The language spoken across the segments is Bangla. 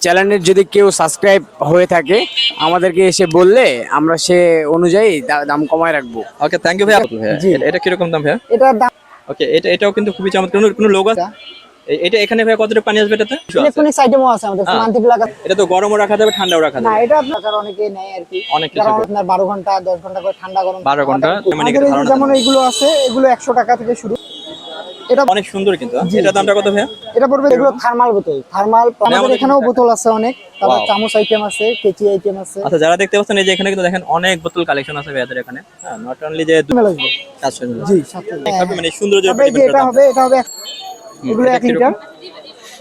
চ্যানেলের যদি কেউ সাবস্ক্রাইব হয়ে থাকে আমাদেরকে এসে বললে আমরা সে অনুযায়ী দাম কমায় রাখব। ওকে থ্যাংক ইউ ভাইয়া। জি। এটা- এটা কীরকম দাম ভাইয়া? এটার দাম ওকে এটা এটাও কিন্তু খুবই চমৎকার। কোনো লোক আছে? এটা এখানে ভাইয়া কতটুকু পানি আসবে এটাতে? ইলেকট্রনিক্স আইটেমও আছে? আমাদের। মান্থলি লাগা এটা তো গরমও রাখা যাবে ঠান্ডাও রাখা যাবে। না এটা আপনার অনেকে নেয় আর কি। অনেক কিছু আপনার বারো ঘণ্টা দশ ঘণ্টা করে ঠান্ডা গরম 12 ঘণ্টা, মানে যেমন। এগুলো আছে এগুলো একশো টাকা থেকে শুরু। এটা অনেক সুন্দর কিন্তু হ্যাঁ? জি, এটার দামটা কত ভাইয়া? এটা পড়বে এগুলো থার্মাল বোতল। থার্মাল আমাদের এখানেও বোতল আছে অনেক। তারপর চামচ আইটেম আছে কেচি আইটেম আছে। আচ্ছা যারা দেখতে পাচ্ছেন এই যে এখানে কিন্তু দেখেন অনেক বোতল কালেকশন আছে ভাইয়াদের এখানে। হ্যাঁ নট অনলি যে ml জি মানে সুন্দর যে এটা হবে এটা হবে এগুলো এটা এক লিটার।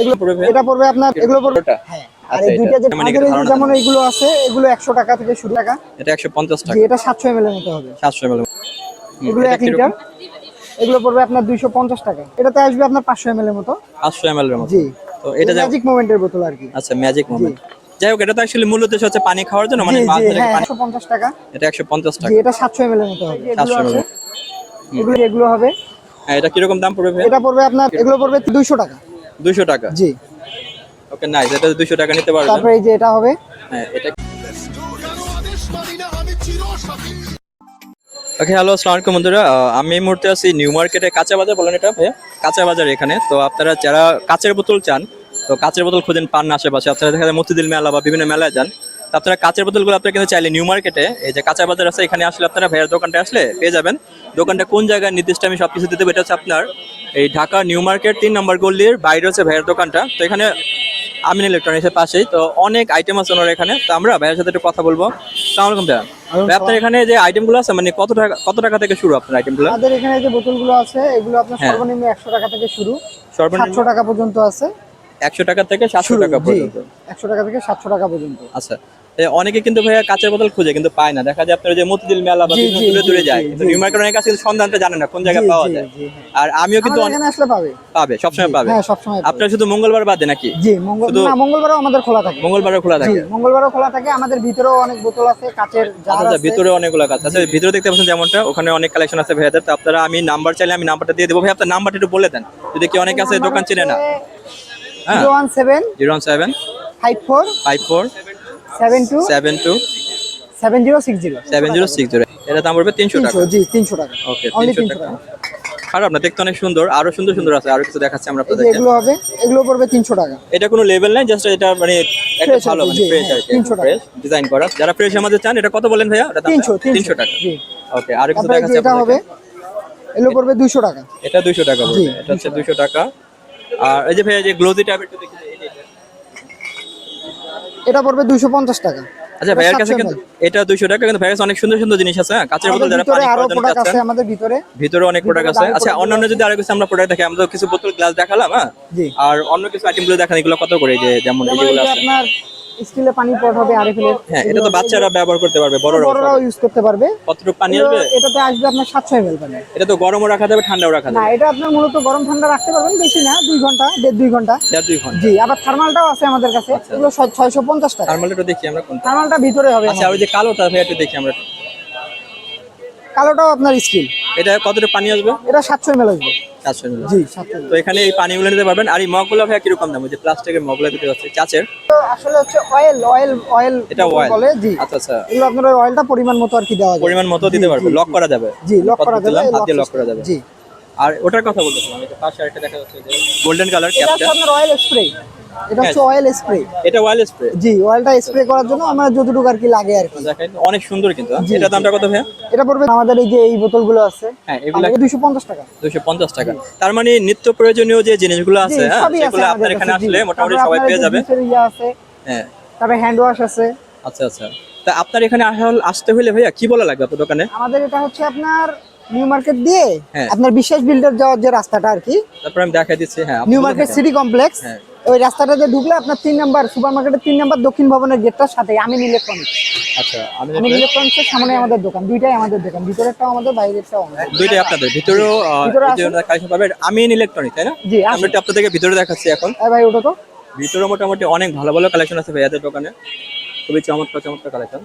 এগুলো পড়বে? এটা পড়বে আপনার এগুলো পড়বে হ্যাঁ। আর আচ্ছা, এই দুইটা যে মানে আমাদের যেমন এইগুলো আছে এগুলো একশো টাকা থেকে শুরু টাকা। এটা একশো পঞ্চাশ জি টাকা। এটা সাতশো এম এর মতো হবে। সাতশো এমএল এগুলো এক লিটার। এগুলো পড়বে আপনার দুইশো পঞ্চাশ টাকা। এটাতে আসবে আপনার পাঁচশো এম এর মতো। পাঁচশো এমএল এর মতো। জি। তো এটা ম্যাজিক মোমেন্টের বোতল আর কি। আচ্ছা ম্যাজিক মোমেন্ট যাই হোক এটা তো অ্যাকচুয়ালি মূল উদ্দেশ্য হচ্ছে পানি খাওয়ার জন্য মানে মাছ হ্যাঁ পানি পঞ্চাশ টাকা। এটা একশো পঞ্চাশ জি টাকা। এটা সাতশো এম এর মতো হবে। এগুলো 700 ml এগুলো এগুলো হবে? হ্যাঁ এটা কীরকম দাম পড়বে এটা পড়বে আপনার এগুলো পড়বে দুইশো টাকা। দুশো টাকা? জি। ওকে নাইস এটা দুশো টাকা নিতে পারবেন। তারপরে এই যে এটা হবে। হ্যাঁ এটা ওকে হ্যালো আসসালামু আলাইকুম বন্ধুরা। আমি এই মুহূর্তে আছি নিউ মার্কেটে কাঁচা বাজার বলেন এটা ভাইয়া। কাঁচা বাজার এখানে। তো আপনারা যারা কাঁচের বোতল চান, তো কাঁচের বোতল খুঁজেন পান না আশেপাশে। আপনারা দেখা যায় মতিদিল মেলা বা বিভিন্ন মেলায় যান। তো আপনারা কাঁচের বোতলগুলো আপনারা কিন্তু চাইলে নিউ মার্কেটে, এই যে কাঁচা বাজার আছে, এখানে আসলে আপনারা ভাইয়ার দোকানটা আসলে পেয়ে যাবেন। দোকানটা কোন জায়গায় নির্দিষ্ট আমি সব কিছু দিতে এটা হচ্ছে আপনার এই ঢাকা নিউ মার্কেট, তিন নম্বর গল্লির বাইরে হচ্ছে ভাইয়ের দোকানটা। তো এখানে আমিন ইলেকট্রনিক্সের পাশেই তো অনেক আইটেম আছে ওনার এখানে। তো আমরা ভাইয়ের সাথে একটু কথা বলব। সালাম আলাইকুম ভাইয়া। ভাই, আপনার এখানে যে আইটেমগুলো আছে মানে কত টাকা কত টাকা থেকে শুরু আপনার আইটেমগুলো আমাদের এখানে যে বোতলগুলো আছে এগুলো আপনার হ্যাঁ। সর্বনিম্ন একশো টাকা থেকে শুরু। সর্বনিম্ন সাতশো টাকা পর্যন্ত আছে। একশো টাকা থেকে সাতশো টাকা পর্যন্ত। একশো টাকা থেকে সাতশো টাকা পর্যন্ত। আচ্ছা অনেকে কিন্তু ভাইয়া কাঁচের বোতল খুঁজে কিন্তু পায় না। দেখা যায় আপনার যে মতিঝিল মেলা বা বিভিন্ন দূরে দূরে যায় কিন্তু নিউ মার্কেট অনেক কিন্তু সন্ধানটা জানে না কোন জায়গায় পাওয়া যায়। হ্যাঁ। আর আমিও কিন্তু এখানে আসলে পাবে। পাবে সবসময় পাবে। হ্যাঁ সবসময় আপনার শুধু মঙ্গলবার বাদে নাকি? জি মঙ্গল না মঙ্গলবারও আমাদের খোলা থাকে। মঙ্গলবারও খোলা থাকে। মঙ্গলবারও খোলা থাকে। আমাদের ভিতরেও অনেক বোতল আছে কাচের জার আচ্ছা আচ্ছা আছে। ভিতরে অনেকগুলো কাজ আছে। ভিতরে দেখতে পাচ্ছেন যেমনটা ওখানে অনেক কালেকশন আছে ভাইয়াদের। তো আপনারা আমি নাম্বার চাইলে আমি নাম্বারটা দিয়ে দেবো। ভাই আপনার নাম্বারটা একটু বলে দেন। যদি কি অনেক আছে দোকান চিনে না। Zero one seven zero seven. Five four five four. Seven two seven two. Seven zero six zero. Seven zero six zero. এটা দাম পড়বে তিনশো টাকা। জি তিনশো টাকা। ওকে তিনশো তিনশো টাকা। টাকা। খারাপ না দেখতে অনেক সুন্দর আরও সুন্দর সুন্দর আছে আরও কিছু দেখাচ্ছি আমরা এগুলো হবে এগুলো পড়বে টাকা। এটা কোনো লেভেল নাই জাস্ট এটা মানে একটা ভালো মানে ফ্রেশ হ্যাঁ, আর কি 300 টাকা। ফ্রেশ ডিজাইন করা। যারা ফ্রেশ আমাদের চান এটা কত বলেন ভাইয়া? এটা তিনশো তিনশো। টাকা। জি। ওকে আর কিছু এটা হবে এগুলো পড়বে দুইশো টাকা। এটা দুইশো টাকা পড়বে এটা হচ্ছে দুইশো টাকা। আর এই যে ভাইয়া যে গ্লোজি টাইপের একটু দেখি এই যে এটা। এটা পড়বে দুইশো পঞ্চাশ টাকা। আচ্ছা ভাইয়ার কাছে কিন্তু এটা দুইশো টাকা কিন্তু ভাইয়ের কাছে অনেক সুন্দর সুন্দর জিনিস আছে কাচের কাঁচের বোতল যারা ভিতরে পানি খাওয়ার জন্য আছে আমাদের ভিতরে। ভিতরে অনেক প্রোডাক্ট আছে। আচ্ছা অন্যান্য যদি আরও কিছু আমরা প্রোডাক্ট দেখি আমরা কিছু বোতল গ্লাস দেখালাম হ্যাঁ? জি। আর অন্য কিছু আইটেমগুলো দেখান এগুলো কত করে যে যেমন এইগুলো এগুলো আছে? আপনার স্টিলে পানি পট হবে আরএফএল হ্যাঁ এটা তো বাচ্চারা ব্যবহার করতে পারবে বড়রাও বড়রাও ইউজ করতে পারবে। কতটুকু পানি আসবে? এটাতে আসবে আপনার সাতশো এমএল পানি। এটা তো গরমও রাখা যাবে ঠান্ডাও রাখা যাবে। না এটা আপনি মূলত গরম ঠান্ডা রাখতে পারবেন বেশি না 2 ঘণ্টা দেড় দুই ঘণ্টা। দেড় দুই ঘণ্টা। জি আবার থার্মালটাও আছে আমাদের কাছে। আচ্ছা। এগুলো ছয়শো পঞ্চাশ টাকা। থার্মালটা দেখি আমরা কোনটা। থার্মালটা ভিতরে হবে। আচ্ছা ওই যে কালোটা ভাই একটু দেখি আমরা। কালোটাও আপনার স্কিল এটা কতটুকু পানি আসবে? এটা সাতশো এমএল আসবে। চারশো মিলি জি সাতশো তো এখানে এই পানিগুলো নিতে পারবেন। আর এই মগগুলো ভাই কীরকম দাম? যে প্লাস্টিকের মগগুলো দিতে পারছে চাচের। আসলে হচ্ছে অয়েল অয়েল অয়েল এটা। বলে জি। আচ্ছা আচ্ছা। এগুলো আপনার ওই অয়েলটা পরিমাণ মতো আর কি দেওয়া যায় পরিমাণ মতো দিতে পারবে লক করা যাবে। জি লক করা যাবে হাত দিয়ে লক করা যাবে। জি। আর ওটার কথা বলতেছিলাম এটা পাশে আরেকটা দেখা যাচ্ছে গোল্ডেন কালার এটা আপনার অয়েল স্প্রে এটা হচ্ছে হ্যাঁ। অয়েল স্প্রে এটা ওয়াইল স্প্রে জি অয়েলটা স্প্রে করার জন্য আমরা যতটুকু আর কি লাগে আর কি। দেখেন অনেক সুন্দর কিন্তু হ্যাঁ? জি, এটার দামটা কত ভাইয়া? এটা পড়বে আমাদের এই যে এই বোতলগুলো আছে। হ্যাঁ এগুলা দুইশো পঞ্চাশ টাকা। দুশো পঞ্চাশ টাকা। তার মানে নিত্য প্রয়োজনীয় যে জিনিসগুলো জি আছে হ্যাঁ? সেগুলো আপনার এখানে আসলে মোটামুটি সবাই পেয়ে যাবে। আছে হ্যাঁ। তারপরে হ্যান্ড ওয়াশ আছে। আচ্ছা আচ্ছা। তা আপনার এখানে আসতে হলে ভাইয়া কি বলা লাগবে আপনার দোকানে? আমাদের এটা হচ্ছে আপনার নিউ মার্কেট দিয়ে হ্যাঁ। আপনার বিশ্বাস বিল্ডার যাওয়ার যে রাস্তাটা আর কি তারপর আমি দেখাই দিচ্ছি হ্যাঁ নিউ মার্কেট সিটি কমপ্লেক্স হ্যাঁ। ওই রাস্তাটাতে ঢুকলে আপনার তিন নাম্বার সুপার মার্কেটের তিন নাম্বার দক্ষিণ ভবনের গেটটার সাথে আমিন ইলেকট্রনিক্স আচ্ছা আমি আমিন ইলেকট্রনিক্সের সামনে আমাদের দোকান দুইটাই আমাদের দোকান ভিতরেরটাও আমাদের বাইরেরটাও আমাদের। দুইটাই আপনাদের ভিতরেও ভিতরে কালেকশন পাবে আমিন ইলেকট্রনিক তাই না? জি আমরা একটু আপনাদেরকে ভিতরে দেখাচ্ছি এখন। ভাই ওটা তো? ভিতরে মোটামুটি অনেক ভালো ভালো কালেকশন আছে ভাইয়াদের দোকানে। খুবই চমৎকার চমৎকার কালেকশন।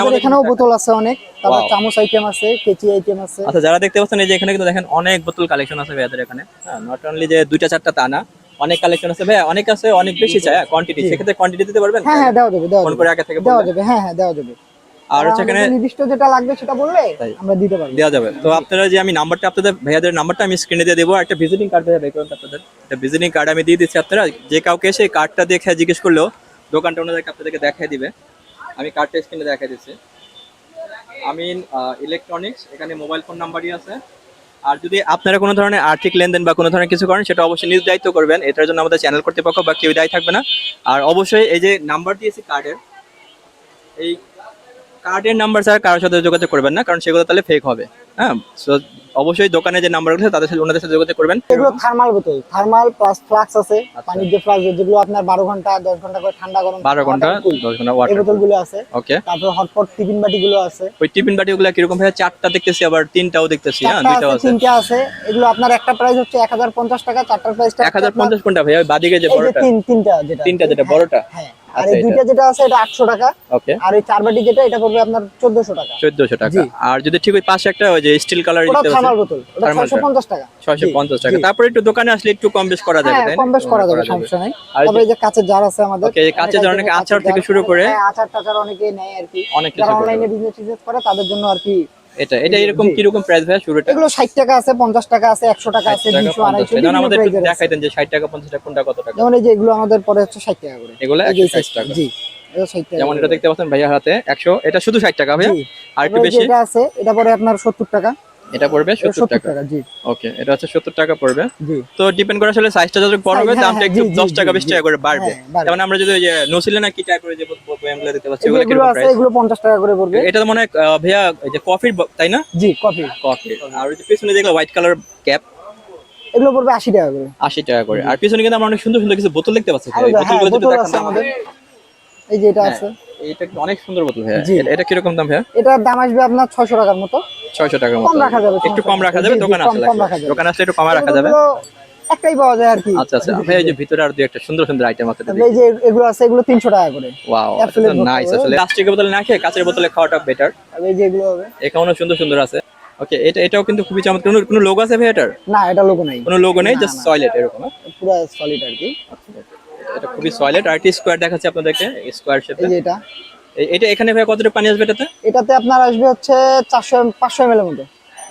আমাদের এখানেও বোতল আছে অনেক তারপর চামচ আইটেম আছে কেচি আইটেম আছে। আচ্ছা যারা দেখতে পাচ্ছেন এই যে এখানে কিন্তু দেখেন অনেক বোতল কালেকশন আছে ভাইয়াদের এখানে। হ্যাঁ নট অনলি যে দুইটা চারটা তা না অনেক কালেকশন আছে। ভাই অনেক আছে অনেক বেশি চাই কোয়ান্টিটি সেক্ষেত্রে কোয়ান্টিটি দিতে পারবেন? হ্যাঁ হ্যাঁ দেওয়া যাবে দেওয়া ফোন যাবে। করে আগে থেকে দেওয়া যাবে হ্যাঁ হ্যাঁ দেওয়া যাবে। আর হচ্ছে এখানে নির্দিষ্ট যেটা লাগবে সেটা বললে আমরা দিতে পারব। দেওয়া যাবে। তো আপনারা যে আমি নাম্বারটা আপনাদের ভাইয়াদের নাম্বারটা আমি স্ক্রিনে দিয়ে দেবো। একটা ভিজিটিং কার্ড ভাইয়া বের করুন আপনাদের। একটা ভিজিটিং কার্ড আমি দিয়ে দিচ্ছি আপনারা। যে কাউকে এসে কার্ডটা দেখে জিজ্ঞেস করলেও দোকানটা ওনাদেরকে আপনাদেরকে দেখাই দিবে। আমি কার্ডটা স্ক্রিনে দেখাই দিচ্ছি। আমিন ইলেকট্রনিক্স এখানে মোবাইল ফোন নাম্বারই আছে। আর যদি আপনারা কোনো ধরনের আর্থিক লেনদেন বা কোনো ধরনের কিছু করেন, সেটা অবশ্যই নিজ দায়িত্ব করবেন। এটার জন্য আমাদের চ্যানেল কর্তৃপক্ষ বা কেউ দায়ী থাকবে না। আর অবশ্যই এই যে নাম্বার দিয়েছি কার্ডের এই কার্ডের নাম্বার ছাড়া কারোর সাথে যোগাযোগ করবেন না কারণ সেগুলো তাহলে ফেক হবে। হ্যাঁ? So অবশ্যই দোকানে যে নাম্বারগুলো আছে তাদের সাথে ওনাদের সাথে যোগাযোগ করবেন। এগুলো থার্মাল বোতল। থার্মাল প্লাস ফ্লাক্স আছে পানির যে ফ্লাক্স যেগুলো আপনার বারো ঘণ্টা দশ ঘণ্টা করে ঠান্ডা গরম বারো ঘণ্টা cool। দশ ঘণ্টা এই ওয়াটার বোতলগুলো আছে। ওকে তারপর হটপট টিফিন বাটি গুলো আছে। ওই টিফিন বাটি ওগুলা কীরকম ভাবে চারটা দেখতেছি আবার তিনটাও দেখতেছি হ্যাঁ? দুইটাও আছে তিনটা আছে। এগুলো আপনার একটা প্রাইস হচ্ছে এক হাজার পঞ্চাশ টাকা চারটার প্রাইসটা এক হাজার পঞ্চাশ কোনটা ভাই ওই বাদিকে যে বড়টা। তিন তিনটা যেটা। তিনটা যেটা বড়টা? হ্যাঁ। আর আচ্ছা, এই দুইটা যেটা আছে এটা আটশো টাকা। ওকে। আর এই চার বাটি যেটা এটা পড়বে আপনার চোদ্দশো টাকা। চোদ্দশো টাকা। আর যদি ঠিক ওই পাশে একটা ওই যে স্টিল কালার ওটা থার্মাল বোতল। ওটা Thermal ছয়শো পঞ্চাশ টাকা। ছয়শো জি, পঞ্চাশ টাকা। জি। তারপরে একটু দোকানে আসলে একটু কম বেশ করা যাবে হ্যাঁ তাই? কম বেশ করা যাবে সমস্যা নাই। তবে এই যে কাঁচের জার আছে আমাদের Okay, এই কাঁচের জার অনেকে আচার থেকে শুরু করে- হ্যাঁ আচার টাচার অনেকে নেয় আর কি। অনেক অনলাইনে বিজনেস করে তাদের জন্য আর কি এটা এটা এরকম কি রকম প্রাইস ভাই শুরুটা? এগুলো ষাট টাকা আছে পঞ্চাশ টাকা আছে একশো টাকা আছে 60 টাকা, দুইশো 50 আড়াইশো টাকা। যেমন আমাদের একটু যে ষাট টাকা পঞ্চাশ টাকা কোনটা কত টাকা? যেমন এই যে এগুলো আমাদের পরে হচ্ছে ষাট টাকা করে। এগুলো এই 160 টাকা। জি এটা ষাট টাকা যেমন এটা দেখতে পাচ্ছেন ভাইয়া হাতে একশো এটা শুধু ষাট টাকা ভাইয়া? আর একটু বেশি? এটা আছে এটা পরে আপনার সত্তর টাকা। এটা পড়বে এটা সত্তর টাকা। টাকা জি। ওকে এটা হচ্ছে সত্তর টাকা পড়বে। জি। তো ডিপেন্ড করে আসলে সাইজটা যত বড় হবে দামটা হ্যাঁ, একটু জি, জি, দশ টাকা জি, বিশ জি। টাকা করে বাড়বে। হ্যাঁ, যেমন আমরা যদি যে নসিলে না কি টাইপের যে বয়ামগুলো দেখতে পাচ্ছি ওগুলো এগুলো কীরকম আছে প্রাইস এগুলো পঞ্চাশ টাকা করে পড়বে। এটা মনে হয় ভাইয়া এই যে কফির তাই না? জি কফি কফি আর ওই যে পিছনে দেখল হোয়াইট কালার ক্যাপ এগুলো পড়বে আশি টাকা করে। আশি টাকা করে। আর পিছনে কিন্তু আমরা অনেক সুন্দর সুন্দর কিছু বোতল দেখতে পাচ্ছি আরও হ্যাঁ বোতলগুলো যদি দেখান আমাদের। এই যে এটা আছে। এটা অনেক সুন্দর বোতল ভাইয়া। এটা- কীরকম দাম ভাইয়া? এটার দাম আসবে আপনার ছয়শো টাকার মতো। ছয়শো টাকার মতো। রাখা যাবে, একটু কম রাখা যাবে দোকানে আসলে। দোকানে আসলে একটু কম রাখা যাবে। একটাই পাওয়া যায় আর কি। আচ্ছা আচ্ছা। ভাইয়া এই যে ভিতরে আর দুই একটা সুন্দর সুন্দর আইটেম আছে এই যে এগুলো আছে এগুলো তিনশো টাকা করে। ওয়াও। নাইস আসলে প্লাস্টিকের বোতলে না খেয়ে কাঁচের বোতলে খাওয়াটা বেটার এই যে এগুলো হবে। এখানেও সুন্দর সুন্দর আছে। ওকে এটা এটাও কিন্তু খুবই চমৎকার। কোনো লোগো আছে ভাই এটার? না এটা লোগো নাই। কোনো লোগো নেই জাস্ট না। এরকম হ্যাঁ? পুরো সলিড আর কি। এটা খুবই সয়লেট আর স্কোয়ার দেখাচ্ছি আপনাদেরকে স্কোয়ার শেপে এই যে এটা। এটা এখানে ভাই কতটা পানি আসবে এটাতে? এটাতে আপনার আসবে হচ্ছে চারশো পাঁচশো এম এর মতো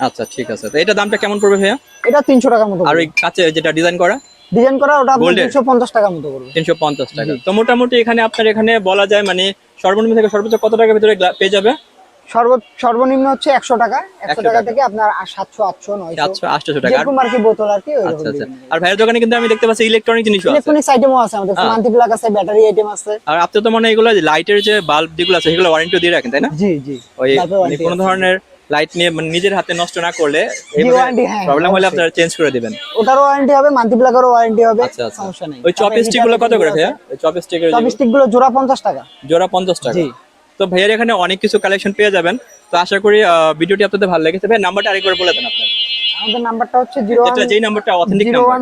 আচ্ছা ঠিক আছে। তো এটা দামটা কেমন পড়বে ভাইয়া? এটা তিনশো টাকার মতো আর ওই কাছে যেটা ডিজাইন করা? ডিজাইন করা ওটা? দুশো পঞ্চাশ টাকার মতো করবে তিনশো পঞ্চাশ টাকা। তো মোটামুটি এখানে আপনার এখানে বলা যায় মানে সর্বনিম্ন থেকে সর্বোচ্চ কত টাকার ভিতরে পেয়ে যাবে? সর্বনিম্ন হচ্ছে একশো টাকা। একশো টাকা। থেকে আপনার সাতশো আটশো সাতশো আটশোশো টাকা। আর- যেরকম আর কি বোতল আর কি আচ্ছা আচ্ছা। আর ভাইয়ের দোকানে কিন্তু আমি দেখতে পাচ্ছি ইলেকট্রনিক জিনিসও আছে। ইলেকট্রনিক্স আইটেমও আছে আমাদের। হ্যাঁ। প্লাগ আছে ব্যাটারি আইটেম আছে। আর আপনি তো মনে এগুলো লাইটের যে বাল্ব যেগুলো আছে সেগুলো ওয়ারেন্টি দিয়ে রাখেন তাই না? জি জি। ওই মানে কোনো ধরনের লাইট নিয়ে মানে নিজের হাতে নষ্ট না করলে warranty, হ্যাঁ, প্রবলেম হলে। আপনারা চেঞ্জ করে দিবেন। ওটারও ওয়ারেন্টি হবে মান্তি প্লাগেরও ওয়ারেন্টি হবে আচ্ছা সমস্যা নেই। ওই চপস্টিকগুলো কত করে ভাইয়া? ওই চপস্টিকের চপস্টিকগুলো জোড়া পঞ্চাশ টাকা। জোড়া পঞ্চাশ টাকা। জি। তো ভাইয়ার এখানে অনেক কিছু কালেকশন পেয়ে যাবেন। তো আশা করি ভিডিওটি আপনাদের ভালো লেগেছে। ভাই নাম্বারটা আরেকবার বলে দেন আপনার। আমাদের নাম্বারটা হচ্ছে জিরো যেই নাম্বারটা authentic number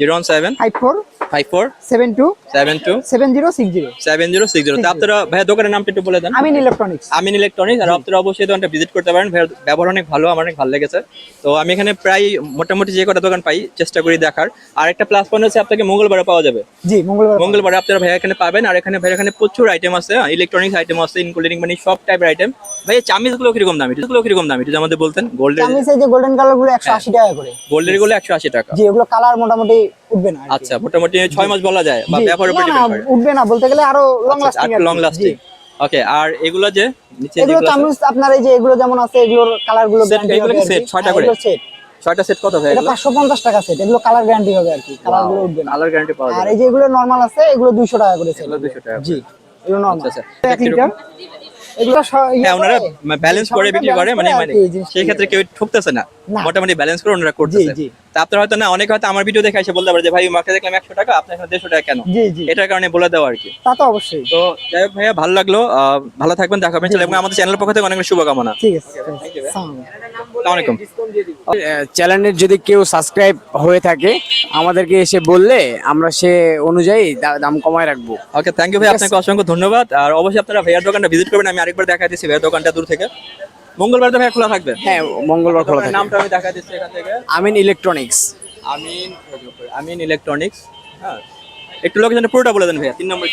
zero one seven five four five four seven two seven two seven zero six zero seven zero six zero আপনারা ভাইয়া দোকানের নামটা একটু বলে দেন। আমিন ইলেকট্রনিক্স আমিন ইলেকট্রনিক্স আর আপনারা অবশ্যই দোকানটা ভিজিট করতে পারেন। ব্যবহার অনেক ভালো আমার অনেক ভালো লেগেছে। তো আমি এখানে প্রায় মোটামুটি যে কটা দোকান পাই চেষ্টা করি দেখার। আর একটা প্লাস পয়েন্ট হচ্ছে আপনাকে মঙ্গলবারে পাওয়া যাবে। জি মঙ্গলবার মঙ্গলবারে আপনারা ভাইয়া এখানে পাবেন। আর এখানে ভাইয়া এখানে প্রচুর আইটেম আছে ইলেকট্রনিক্স আইটেম আছে ইনক্লুডিং মানে সব টাইপের আইটেম ভাই চামিজগুলো কীরকম দাম? এটা কীরকম দাম? এটা আমাদের বলতেন। চামিচ এই যে গোল্ডেন কালারগুলো একশো আশি টাকা করে। গোল্ডেরগুলো একশো আশি টাকা। জি এগুলো কালার মোটামুটি উঠবে না আচ্ছা মোটামুটি ছয় মাস বলা যায় বা ব্যবহারের উপর ডিপেন্ড করে। উঠবে না বলতে গেলে আরও long lasting long lasting okay আর এগুলো যে নিচে এগুলো যেগুলো আপনার এই যে এগুলো যেমন আছে এগুলোর কালারগুলো গ্যারান্টি এগুলো set? ছয়টা হ্যাঁ, করে? ছয়টা সেট কত ভাই এটা এগুলো? পাঁচশো পঞ্চাশ টাকা সেট এগুলো কালার গ্যারান্টি হবে আর কি। কালারগুলো উঠবে কালার গ্যারান্টি পাওয়া আর এই যে এগুলো নরমাল আছে এগুলো দুইশো টাকা করে। এগুলো 200 টাকা জি এগুলো নরমাল আচ্ছা, আচ্ছা। লিটার? হ্যাঁ ওনারা ব্যালেন্স করে বিক্রি করে মানে মানে সেই ক্ষেত্রে কেউ ঠকতেছে না। মোটামুটি ব্যালেন্স করে ওনারা করতেছে। তা আপনার হয়তো না অনেকে হয়তো আমার ভিডিও দেখে এসে বলতে পারে যে ভাই দেখলাম একশো টাকা আপনার এখানে দেড়শো টাকা কেন? এটার কারণে বলে দেওয়া আর কি। তা তো অবশ্যই। তো যাই হোক ভাইয়া ভালো লাগল। আহ, ভালো থাকবেন দেখাবেন এবং আমাদের চ্যানেলের পক্ষ থেকে অনেক শুভকামনা। ঠিক আছে আলাইকুম চ্যানেলের যদি কেউ সাবস্ক্রাইব হয়ে থাকে আমাদেরকে এসে বললে আমরা সে অনুযায়ী দাম কমায় রাখব। ওকে থ্যাংক ইউ ভাই আপনাকে অসংখ্য ধন্যবাদ। আর অবশ্যই আপনারা ভাইয়ার দোকানটা ভিজিট করবেন আমি আরেকবার দেখা দিচ্ছি ভাইয়ার দোকানটা দূর থেকে। মঙ্গলবার তো ভাইয়া খোলা থাকবে? হ্যাঁ মঙ্গলবার খোলা দোকানের থাকে নামটা আমি দেখা দিচ্ছি এখান থেকে। আমিন ইলেকট্রনিক্স। আমিন আমিন ইলেকট্রনিক্স। হ্যাঁ একটু লোকেশনটা পুরোটা বলে দেন ভাইয়া তিন নম্বর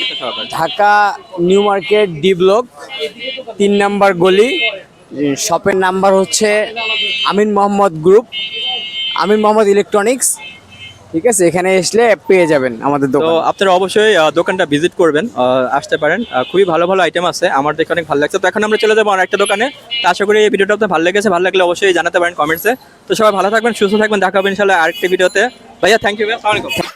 Dhaka new market D block তিন নাম্বার গলি শপের নাম্বার হচ্ছে আমিন মোহাম্মদ গ্রুপ আমিন মোহাম্মদ ইলেকট্রনিক্স। ঠিক আছে এখানে আসলে পেয়ে যাবেন আমাদের তো দোকান। আপনারা অবশ্যই দোকানটা ভিজিট করবেন আসতে পারেন। খুবই ভালো ভালো আইটেম আছে আমার দেখে অনেক ভালো লাগছে। তো এখন আমরা চলে যাব আর একটা দোকানে। তো আশা করি এই ভিডিওটা আপনার ভালো লেগেছে। ভালো লাগলে অবশ্যই জানাতে পারেন কমেন্টসে তো সবাই ভালো থাকবেন সুস্থ থাকবেন। দেখা হবে ইনশাল্লাহ আরেকটা ভিডিওতে। ভাইয়া থ্যাংক ইউ ভাইয়া।